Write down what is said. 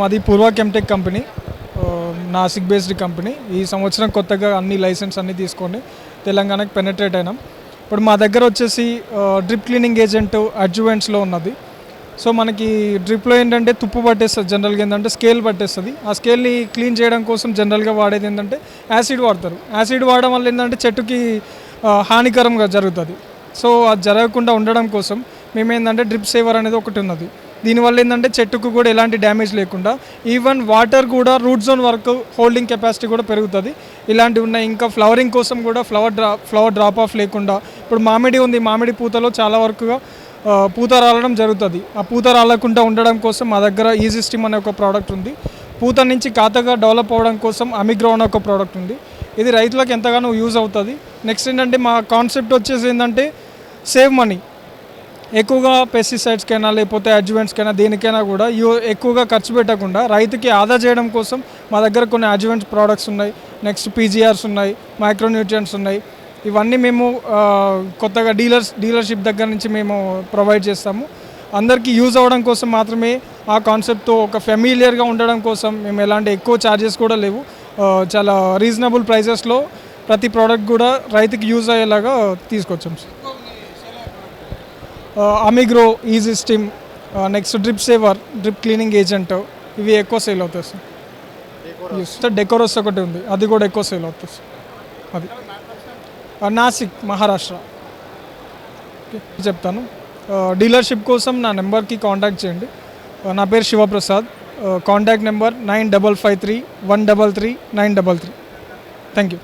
మాది పూర్వ Chemtech company Nashik based company. ఈ సంవత్సరం కొత్తగా అన్ని లైసెన్స్ అన్ని తీసుకొని తెలంగాణకు పెనట్రేట్ అయినాం. ఇప్పుడు మా దగ్గర వచ్చేసి డ్రిప్ క్లీనింగ్ ఏజెంట్ అడ్జువెంట్స్లో ఉన్నది. సో మనకి డ్రిప్లో ఏంటంటే తుప్పు పట్టేస్తుంది జనరల్గా ఏంటంటే స్కేల్ పట్టేస్తుంది. ఆ స్కేల్ని క్లీన్ చేయడం కోసం జనరల్గా వాడేది ఏంటంటే యాసిడ్ వాడతారు. యాసిడ్ వాడడం వల్ల ఏంటంటే చెట్టుకి హానికరంగా జరుగుతుంది. సో అది జరగకుండా ఉండడం కోసం మేము ఏంటంటే డ్రిప్ సేవర్ అనేది ఒకటి ఉన్నది. దీనివల్ల ఏంటంటే చెట్టుకు కూడా ఎలాంటి డ్యామేజ్ లేకుండా ఈవెన్ వాటర్ కూడా రూట్ జోన్ వరకు హోల్డింగ్ కెపాసిటీ కూడా పెరుగుతుంది. ఇలాంటివి ఉన్నాయి. ఇంకా ఫ్లవరింగ్ కోసం కూడా flower draw flower drop off లేకుండా ఇప్పుడు మామిడి ఉంది. మామిడి పూతలో చాలా వరకుగా పూత రాలడం జరుగుతుంది. ఆ పూత రాలకుండా ఉండడం కోసం మా దగ్గర ఈజీ స్టీమ్ అనే ఒక ప్రోడక్ట్ ఉంది. పూత నుంచి కాతగా డెవలప్ అవ్వడం కోసం అమిగ్రో అనే ఒక ప్రోడక్ట్ ఉంది. ఇది రైతులకు ఎంతగానో యూజ్ అవుతుంది. నెక్స్ట్ ఏంటంటే మా కాన్సెప్ట్ వచ్చేసి ఏంటంటే సేవ్ మనీ. ఎక్కువగా పెస్టిసైడ్స్కైనా లేకపోతే అడ్జువెంట్స్కైనా దేనికైనా కూడా యూ ఎక్కువగా ఖర్చు పెట్టకుండా రైతుకి ఆదా చేయడం కోసం మా దగ్గర కొన్ని అడ్జువెంట్స్ ప్రోడక్ట్స్ ఉన్నాయి. నెక్స్ట్ పీజీఆర్స్ ఉన్నాయి మైక్రోన్యూట్రియంట్స్ ఉన్నాయి. ఇవన్నీ మేము కొత్తగా డీలర్స్ డీలర్షిప్ దగ్గర నుంచి మేము ప్రొవైడ్ చేస్తాము. అందరికీ యూజ్ అవ్వడం కోసం మాత్రమే ఆ కాన్సెప్ట్తో ఒక ఫెమిలియర్గా ఉండడం కోసం మేము ఎలాంటి ఎక్కువ ఛార్జెస్ కూడా లేవు. చాలా రీజనబుల్ ప్రైజెస్లో ప్రతి ప్రోడక్ట్ కూడా రైతుకి యూజ్ అయ్యేలాగా తీసుకొచ్చాం sir. అమిగ్రో easy steam next drip saver drip cleaning agent ఇవి ఎక్కువ సేల్ అవుతాయి సార్ సార్ డెకోరస్ ఒకటి ఉంది. అది కూడా ఎక్కువ సేల్ అవుతుంది సార్ అది. నాసిక్ మహారాష్ట్ర చెప్తాను. డీలర్షిప్ కోసం నా నెంబర్కి కాంటాక్ట్ చేయండి. నా పేరు Shivaprasad. Contact number nine double five three one double three nine double three. Thank you